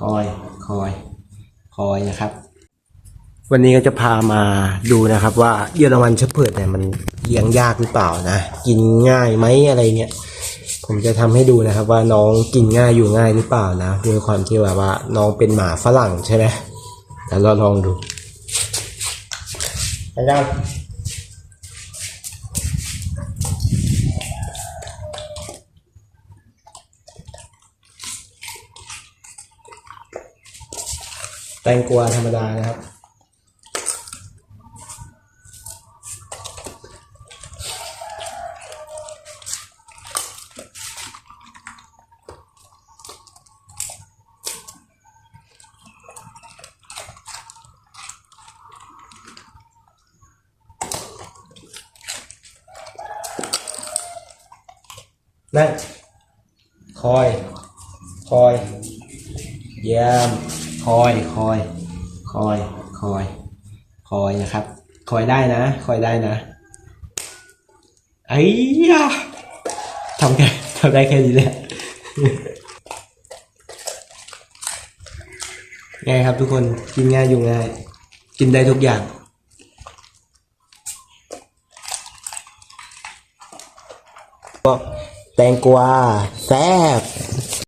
คอยคอยคอยนะครับ วันนี้ก็จะพามาดูนะครับ ว่าเยอรมันเชฟเพิร์ดเนี่ยมันเลี้ยงยากหรือเปล่านะ กินง่ายไหมอะไรเนี่ยผมจะทำให้ดูนะครับ ว่าน้องกินง่ายอยู่ง่ายหรือเปล่านะด้วยความที่แบบว่าน้องเป็นหมาฝรั่งใช่ไหมเดี๋ยวเราลองดูไปยังแตงกวาธรรมดานะครับ นั่งคอย คอยเยี่ยม คอยคอยคอยคอยคอยนะครับ คอยได้นะ คอยได้นะไอ้ยะทำแค่ทำได้แค่นี้แหละไงครับทุกคนกินง่ายอยู่ง่าย กินได้ทุกอย่างก็แตงกวาแซ่บ